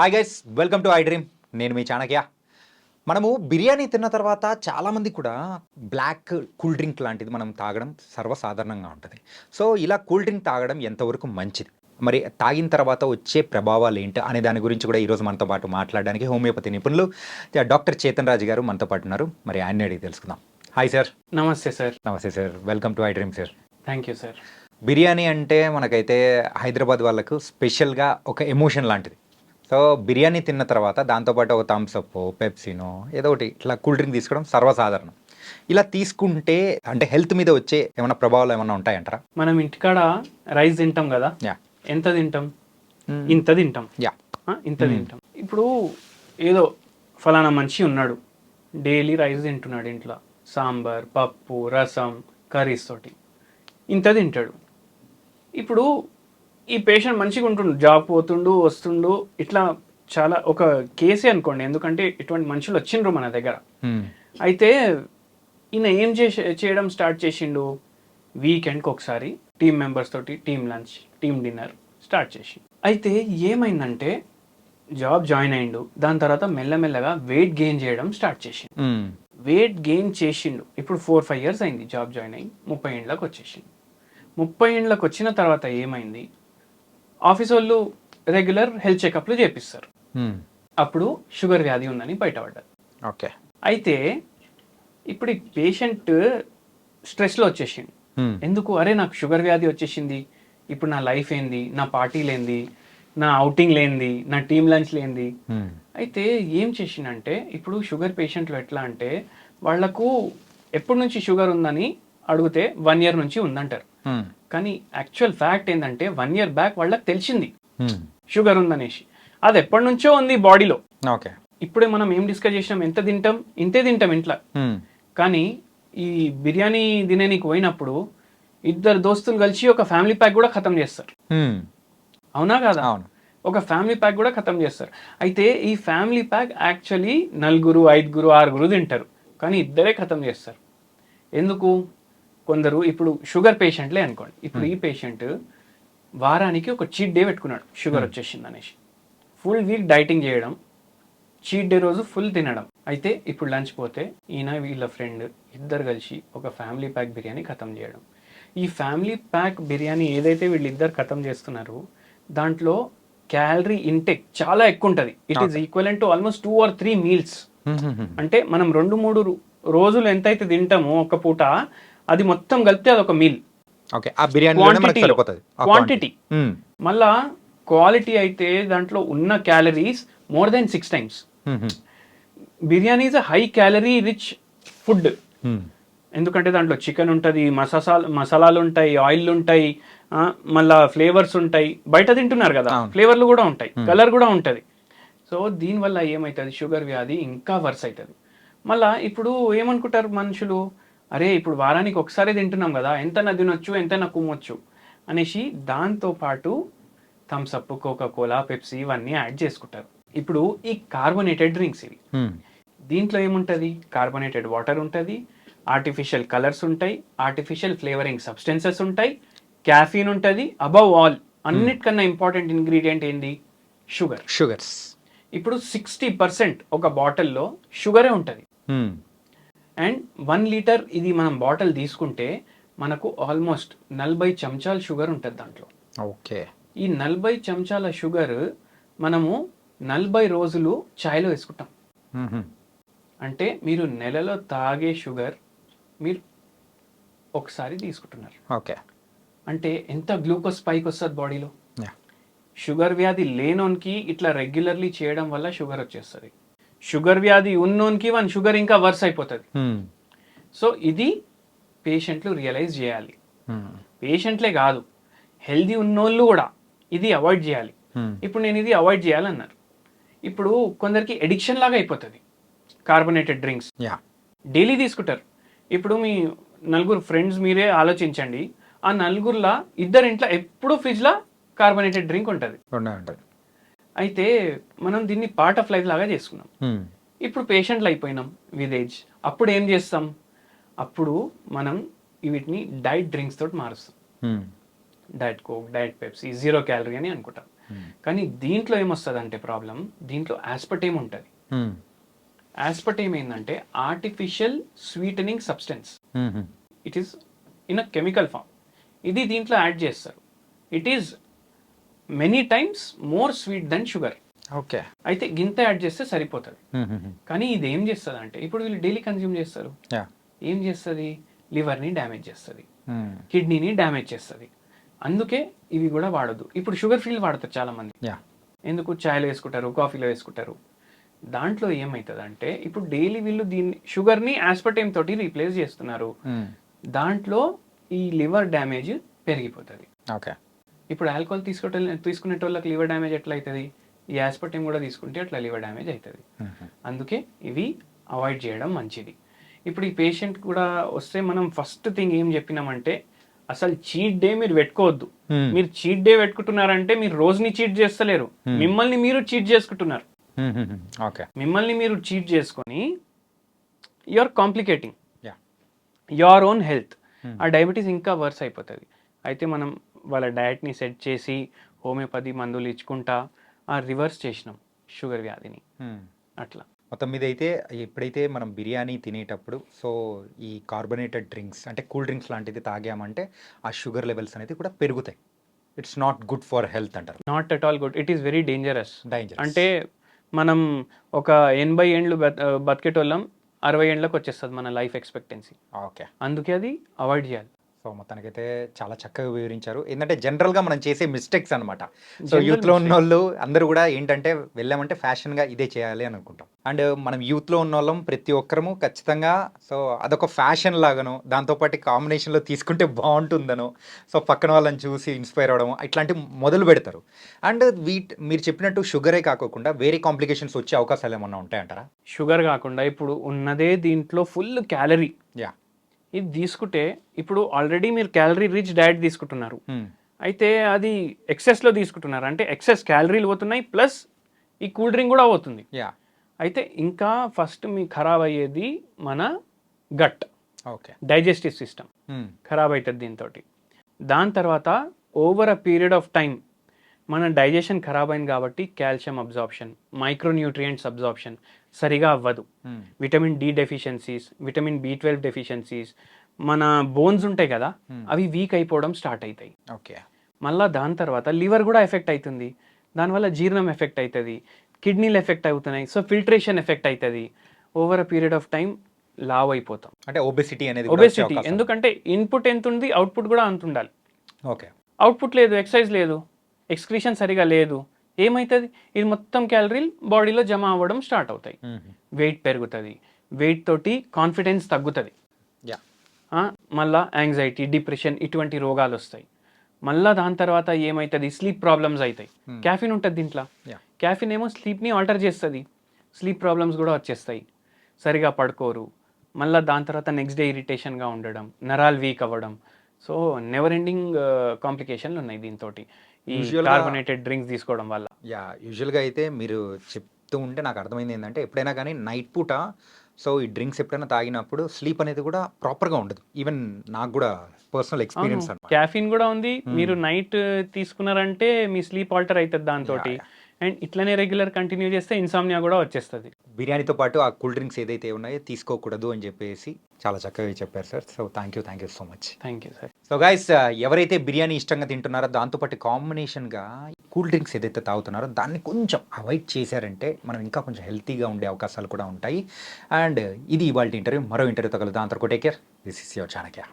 Hi guys welcome to I dream నేను మీ చాణక్య. మనము బిర్యానీ తిన్న తర్వాత చాలామంది కూడా బ్లాక్ కూల్ డ్రింక్ లాంటిది మనం తాగడం సర్వసాధారణంగా ఉంటుంది. సో ఇలా కూల్ డ్రింక్ తాగడం ఎంతవరకు మంచిది? మరి తాగిన తర్వాత వచ్చే ప్రభావాలు ఏంటి అనే దాని గురించి కూడా ఈరోజు మనతో పాటు మాట్లాడడానికి హోమియోపతి నిపుణులు డాక్టర్ చేతన్ రాజు గారు మనతో పాటు ఉన్నారు. మరి ఆయన అడిగి తెలుసుకుందాం. హాయ్ సార్ నమస్తే సార్ నమస్తే sir welcome to I dream sir thank you sir biryani అంటే మనకైతే హైదరాబాద్ వాళ్ళకు స్పెషల్గా ఒక ఎమోషన్ లాంటిది. సో బిర్యానీ తిన్న తర్వాత దాంతోపాటు ఒక థమ్స్ అప్ పెప్సీనో ఏదో ఒకటి ఇట్లా కూల్ డ్రింక్ తీసుకోవడం సర్వసాధారణం. ఇలా తీసుకుంటే అంటే హెల్త్ మీద వచ్చే ఏమైనా ప్రభావాలు ఏమైనా ఉంటాయంటారా? మనం ఇంటికాడ రైస్ తింటాం కదా. యా. ఎంత తింటాం? ఇంత తింటాం. యా. ఇంత తింటాం. ఇప్పుడు ఏదో ఫలానా మనిషి ఉన్నాడు. డైలీ రైస్ తింటున్నాడు ఇంట్లో. సాంబార్ పప్పు రసం కర్రీస్ తోటి. ఇంత తింటాడు. ఇప్పుడు ఈ పేషెంట్ మంచిగా ఉంటుండు జాబ్ పోతుండు వస్తుండు ఇట్లా చాలా ఒక కేసే అనుకోండి. ఎందుకంటే ఇటువంటి మనుషులు వచ్చిండ్రు మన దగ్గర. అయితే ఈయన ఏం చేసే చేయడం స్టార్ట్ చేసిండు? వీకెండ్కి ఒకసారి టీమ్ మెంబర్స్ తోటి team lunch team dinner start చేసి. అయితే ఏమైందంటే జాబ్ జాయిన్ అయిండు. దాని తర్వాత మెల్లమెల్లగా వెయిట్ గెయిన్ చేయడం స్టార్ట్ చేసిండు. వెయిట్ గెయిన్ చేసిండు. ఇప్పుడు ఫోర్ ఫైవ్ ఇయర్స్ అయింది జాబ్ జాయిన్ అయ్యి. ముప్పై ఏండ్లకు వచ్చేసిండు. ముప్పై ఏండ్లకు వచ్చిన తర్వాత ఏమైంది? ఆఫీస్ వాళ్ళు రెగ్యులర్ హెల్త్ చెకప్లు చేపిస్తారు. అప్పుడు షుగర్ వ్యాధి ఉందని బయటపడ్డది ఓకే. అయితే ఇప్పుడు ఈ పేషెంట్ స్ట్రెస్లో వచ్చేసిండు. ఎందుకు? అరే నాకు షుగర్ వ్యాధి వచ్చేసింది. ఇప్పుడు నా లైఫ్ ఏంది? నా పార్టీలు ఏంది నా అవుటింగ్ లేనిది నా టీమ్ లంచ్ లేనిది అయితే ఏం చేసిండంటే ఇప్పుడు షుగర్ పేషెంట్లు ఎట్లా అంటే వాళ్ళకు ఎప్పటి నుంచి షుగర్ ఉందని అడిగితే వన్ ఇయర్ నుంచి ఉందంటారు. కానీ యాక్చువల్ ఫ్యాక్ట్ ఏంటంటే వన్ ఇయర్ బ్యాక్ వాళ్ళకి తెలిసింది. షుగర్ ఉందనేసి. అది ఎప్పటి నుంచో ఉంది బాడీలో ఓకే ఇప్పుడే మనం ఏం డిస్కస్ చేసినాం? ఎంత తింటాం? ఇంతే తింటాం ఇంట్లో. కానీ ఈ బిర్యానీ తినేనికి పోయినప్పుడు ఇద్దరు దోస్తులు కలిసి ఒక ఫ్యామిలీ ప్యాక్ కూడా ఖతం చేస్తారు. అవునా కాదా? అవును. ఒక ఫ్యామిలీ ప్యాక్ కూడా ఖతం చేస్తారు. అయితే ఈ ఫ్యామిలీ ప్యాక్ యాక్చువల్లీ నలుగురు ఐదుగురు ఆరుగురు తింటారు. కానీ ఇద్దరే ఖతం చేస్తారు. ఎందుకు? కొందరు ఇప్పుడు షుగర్ పేషెంట్లే అనుకోండి. ఇప్పుడు ఈ పేషెంట్ వారానికి ఒక చీట్ డే పెట్టుకున్నాడు షుగర్ వచ్చేసింది అనేసి ఫుల్ వీక్ డైటింగ్ చేయడం చీట్ డే రోజు ఫుల్ తినడం. అయితే ఇప్పుడు లంచ్ పోతే ఈయన వీళ్ళ ఫ్రెండ్ ఇద్దరు కలిసి ఒక ఫ్యామిలీ ప్యాక్ బిర్యానీ ఖతం చేయడం. ఈ ఫ్యామిలీ ప్యాక్ బిర్యానీ ఏదైతే వీళ్ళిద్దరు ఖతం చేస్తున్నారో దాంట్లో క్యాలరీ ఇంటెక్ చాలా ఎక్కువ ఉంటుంది it is equal to almost two or three meals అంటే మనం రెండు మూడు రోజులు ఎంతైతే తింటామో ఒక పూట అది మొత్తం కలిపితే అది ఒక మీల్ ఓకే ఆ బిర్యానీ Quantity. మ్మ్. మళ్ళా క్వాలిటీ అయితే దాంట్లో ఉన్న calories more than six times. Biryani is a high calorie rich food. ఎందుకంటే దాంట్లో చికెన్ ఉంటుంది మసాలా మసాలాలు ఉంటాయి ఆయిల్ ఉంటాయి మళ్ళా ఫ్లేవర్స్ ఉంటాయి. బయట తింటున్నారు కదా. ఫ్లేవర్లు కూడా ఉంటాయి కలర్ కూడా ఉంటుంది. సో దీనివల్ల ఏమవుతుంది షుగర్ వ్యాధి ఇంకా వర్స్ అవుతుంది మళ్ళా ఇప్పుడు ఏమనుకుంటారు మనుషులు? అరే ఇప్పుడు వారానికి ఒకసారి తింటున్నాం కదా ఎంత తినొచ్చు ఎంత కుమ్మొచ్చు అనేసి దాంతో పాటు Thums Up Coca Cola Pepsi ఇవన్నీ యాడ్ చేసుకుంటారు. ఇప్పుడు ఈ కార్బోనేటెడ్ డ్రింక్స్ ఇవి. దీంట్లో ఏముంటుంది? కార్బోనేటెడ్ వాటర్ ఉంటుంది ఆర్టిఫిషియల్ కలర్స్ ఉంటాయి ఆర్టిఫిషియల్ ఫ్లేవరింగ్ సబ్స్టెన్సెస్ ఉంటాయి క్యాఫీన్ ఉంటుంది అబవ్ ఆల్ అన్నిటికన్నా ఇంపార్టెంట్ ఇంగ్రీడియంట్ ఏంది? షుగర్. షుగర్స్. ఇప్పుడు సిక్స్టీ పర్సెంట్ ఒక బాటిల్లో షుగరే ఉంటుంది. అండ్ వన్ లీటర్ ఇది మనం బాటిల్ తీసుకుంటే మనకు ఆల్మోస్ట్ నలభై చెంచాల షుగర్ ఉంటుంది దాంట్లో. ఓకే. ఈ నలభై చెంచాల షుగర్ మనము నలభై రోజులు ఛాయ్లో వేసుకుంటాం. అంటే మీరు నెలలో తాగే షుగర్ మీరు ఒకసారి తీసుకుంటున్నారు. ఓకే. అంటే ఎంత గ్లూకోజ్ స్పైక్ వస్తుంది బాడీలో? షుగర్ వ్యాధి లేనోనికి ఇట్లా రెగ్యులర్లీ చేయడం వల్ల షుగర్ వచ్చేస్తుంది. షుగర్ వ్యాధి ఉన్నోనికి వన్ షుగర్ ఇంకా వర్స్ అయిపోతుంది. మ్మ్. సో ఇది పేషెంట్లు రియలైజ్ చేయాలి. మ్మ్. పేషెంట్లే కాదు హెల్దీ ఉన్నోళ్ళు కూడా ఇది అవాయిడ్ చేయాలి. మ్మ్. ఇప్పుడు నేను ఇది అవాయిడ్ చేయాలన్నారు. ఇప్పుడు కొందరికి ఎడిక్షన్ లాగా అయిపోతుంది కార్బొనేటెడ్ డ్రింక్స్. డైలీ తీసుకుంటారు. ఇప్పుడు మీ నలుగురు ఫ్రెండ్స్ మీరే ఆలోచించండి ఆ నలుగురులా ఇద్దరు ఇంట్లో ఎప్పుడూ ఫ్రిడ్జ్లో కార్బొనేటెడ్ డ్రింక్ ఉంటుంది. అయితే మనం దీన్ని పార్ట్ ఆఫ్ లైఫ్ లాగా చేసుకున్నాం. ఇప్పుడు పేషెంట్లు అయిపోయినాం విత్ ఏజ్ అప్పుడు ఏం చేస్తాం? అప్పుడు మనం వీటిని డైట్ డ్రింక్స్ తోటి మారుస్తాం. Diet Coke diet Pepsi zero calorie అని అనుకుంటాం. కానీ దీంట్లో ఏమొస్తుంది అంటే ప్రాబ్లం దీంట్లో ఆస్పటేమ్ ఉంటుంది. మ్మ్. ఆస్పటేమ్ ఏంటంటే artificial sweetening substance. It is in a chemical form ఇది దీంట్లో యాడ్ చేస్తారు. It is many times more sweet than sugar okay అయితే గింత యాడ్ చేస్తే సరిపోతుంది. కానీ ఇది ఏం చేస్తుంది అంటే ఇప్పుడు వీళ్ళు డైలీ కన్జ్యూమ్ చేస్తారు. ఏం చేస్తుంది? లివర్ని డ్యామేజ్ చేస్తుంది. కిడ్నీని డ్యామేజ్ చేస్తుంది. అందుకే ఇవి కూడా వాడదు ఇప్పుడు షుగర్ ఫ్రీలు వాడతారు చాలా మంది ఎందుకు? చాయ్లో వేసుకుంటారు కాఫీలో వేసుకుంటారు. దాంట్లో ఏమవుతుంది అంటే ఇప్పుడు డైలీ వీళ్ళు దీన్ని షుగర్ని ఆస్పర్టైమ్ తోటి రీప్లేస్ చేస్తున్నారు. దాంట్లో ఈ లివర్ డ్యామేజ్ పెరిగిపోతుంది. ఓకే. ఇప్పుడు ఆల్కహాల్ తీసుకుంటే తీసుకునేటోళ్ళకి లివర్ డ్యామేజ్ ఎట్లా అవుతుంది ఈ ఆస్పర్టైమ్ కూడా తీసుకుంటే అట్లా లివర్ డ్యామేజ్ అవుతుంది. అందుకే ఇవి అవాయిడ్ చేయడం మంచిది. ఇప్పుడు ఈ పేషెంట్ కూడా వస్తే మనం ఫస్ట్ థింగ్ ఏం చెప్పినామంటే అసలు చీట్ డే మీరు పెట్టుకోవద్దు. మీరు చీట్ డే పెట్టుకుంటున్నారంటే మీరు రోజుని చీట్ చేస్తలేరు. మిమ్మల్ని మీరు చీట్ చేసుకుంటున్నారు. మిమ్మల్ని మీరు చీట్ చేసుకొని you are complicating uh your own health ah diabetes ఇంకా వర్స్ అయిపోతుంది. అయితే మనం వాళ్ళ డయట్ని సెట్ చేసి హోమియోపతి మందులు ఇచ్చుకుంటా ఆ రివర్స్ చేసినాం షుగర్ వ్యాధిని. అట్లా. మొత్తం మీద అయితే ఎప్పుడైతే మనం బిర్యానీ తినేటప్పుడు సో ఈ కార్బొనేటెడ్ డ్రింక్స్ అంటే కూల్ డ్రింక్స్ లాంటిది తాగామంటే ఆ షుగర్ లెవెల్స్ అనేది కూడా పెరుగుతాయి. It's not good for health అంటారు. Not at all good it is very dangerous danger అంటే మనం ఒక ఎనభై ఏండ్లు బత్ బతికేటోళ్ళం అరవై ఏండ్లకు వచ్చేస్తుంది మన లైఫ్ ఎక్స్పెక్టెన్సీ ఓకే. అందుకే అది అవాయిడ్ చేయాలి. సో మొత్తానికైతే చాలా చక్కగా వివరించారు. ఏంటంటే జనరల్గా మనం చేసే మిస్టేక్స్ అనమాట సో యూత్లో ఉన్న వాళ్ళు అందరూ కూడా ఏంటంటే వెళ్ళామంటే ఫ్యాషన్గా ఇదే చేయాలి అని అనుకుంటాం. అండ్ మనం యూత్లో ఉన్న వాళ్ళం ప్రతి ఒక్కరము ఖచ్చితంగా సో అదొక ఫ్యాషన్ లాగాను దాంతోపాటు కాంబినేషన్లో తీసుకుంటే బాగుంటుందనో. సో పక్కన వాళ్ళని చూసి ఇన్స్పైర్ అవ్వడం ఇట్లాంటివి మొదలు పెడతారు. అండ్ వీట్ మీరు చెప్పినట్టు షుగరే కాకోకుండా వేరే కాంప్లికేషన్స్ వచ్చే అవకాశాలు ఏమన్నా ఉంటాయంటారా? షుగర్ కాకుండా ఇప్పుడు ఉన్నదే దీంట్లో ఫుల్ క్యాలరీ యా ఇది తీసుకుంటే ఇప్పుడు ఆల్రెడీ మీరు క్యాలరీ రిచ్ డయట్ తీసుకుంటున్నారు. అయితే అది ఎక్సెస్లో తీసుకుంటున్నారు. అంటే ఎక్సెస్ క్యాలరీలు పోతున్నాయి ప్లస్ ఈ కూల్ డ్రింక్ కూడా పోతుంది. యా అయితే ఇంకా ఫస్ట్ మీ ఖరాబ్ అయ్యేది మన గట్ ఓకే డైజెస్టివ్ సిస్టమ్ ఖరాబ్ అవుతుంది దీంతో దాని తర్వాత over a period of time మన డైజెషన్ ఖరాబ్ అయింది కాబట్టి కాల్షియం అబ్జార్ప్షన్ మైక్రోన్యూట్రియంట్స్ అబ్జార్ప్షన్ సరిగా అవ్వదు. Vitamin D deficiencies vitamin B twelve deficiencies మన బోన్స్ ఉంటాయి కదా అవి వీక్ అయిపోవడం స్టార్ట్ అవుతాయి ఓకే మళ్ళా దాని తర్వాత లివర్ కూడా ఎఫెక్ట్ అవుతుంది దానివల్ల జీర్ణం ఎఫెక్ట్ అవుతుంది కిడ్నీలు ఎఫెక్ట్ అవుతున్నాయి సో ఫిల్ట్రేషన్ ఎఫెక్ట్ అవుతుంది over a period of time లావ్ అయిపోతాం. అంటే ఒబెసిటీ అనేది ఒబెసిటీ. ఎందుకంటే ఇన్పుట్ ఎంత ఉంది అవుట్పుట్ కూడా అంత ఉండాలి ఓకే అవుట్పుట్ లేదు ఎక్సర్సైజ్ లేదు. ఎక్స్క్రీషన్ సరిగా లేదు. ఏమవుతుంది ఇది మొత్తం క్యాలరీలు బాడీలో జమ అవ్వడం స్టార్ట్ అవుతాయి. వెయిట్ పెరుగుతుంది. వెయిట్ తోటి కాన్ఫిడెన్స్ తగ్గుతుంది. మళ్ళా యాంగ్జైటీ డిప్రెషన్ ఇటువంటి రోగాలు వస్తాయి మళ్ళా దాని తర్వాత ఏమవుతుంది స్లీప్ ప్రాబ్లమ్స్ అవుతాయి క్యాఫిన్ ఉంటుంది దీంట్లో. క్యాఫిన్ ఏమో స్లీప్ని ఆల్టర్ చేస్తుంది. స్లీప్ ప్రాబ్లమ్స్ కూడా వచ్చేస్తాయి. సరిగా పడుకోరు. మళ్ళీ దాని తర్వాత నెక్స్ట్ డే ఇరిటేషన్గా ఉండడం నరాలు వీక్ అవ్వడం. సో నెవర్ ఎండింగ్ కాంప్లికేషన్లు ఉన్నాయి దీంతో ఈ కార్బొనేటెడ్ డ్రింక్స్ తీసుకోవడం వల్ల. యా యూజువల్గా అయితే మీరు చెప్తూ ఉంటే నాకు అర్థమైంది ఏంటంటే ఎప్పుడైనా కానీ నైట్ పూట సో ఈ డ్రింక్స్ ఎప్పుడైనా తాగినప్పుడు స్లీప్ అనేది కూడా ప్రాపర్గా ఉండదు. ఈవెన్ నాకు కూడా పర్సనల్ ఎక్స్పీరియన్స్ అనమాట క్యాఫిన్ కూడా ఉంది. మీరు నైట్ తీసుకున్నారంటే మీ స్లీప్ ఆల్టర్ అవుతుంది దాంతో అండ్ ఇట్లనే రెగ్యులర్ కంటిన్యూ చేస్తే ఇన్సామ్నియా కూడా వచ్చేస్తుంది. బిర్యానీతో పాటు ఆ కూల్ డ్రింక్స్ ఏదైతే ఉన్నాయో తీసుకోకూడదు అని చెప్పేసి చాలా చక్కగా చెప్పారు sir. So thank you thank you so much thank you sir so guys uh, ఎవరైతే బిర్యానీ ఇష్టంగా తింటున్నారో దాంతోపాటు కాంబినేషన్గా కూల్ డ్రింక్స్ ఏదైతే తాగుతున్నారో దాన్ని కొంచెం అవాయిడ్ చేశారంటే మనం ఇంకా కొంచెం హెల్తీగా ఉండే అవకాశాలు కూడా ఉంటాయి. అండ్ ఇది ఇవాళ ఇంటర్వ్యూ మరో ఇంటర్వ్యూతో కలుద్దాం అంతకు take care this is your Chanakya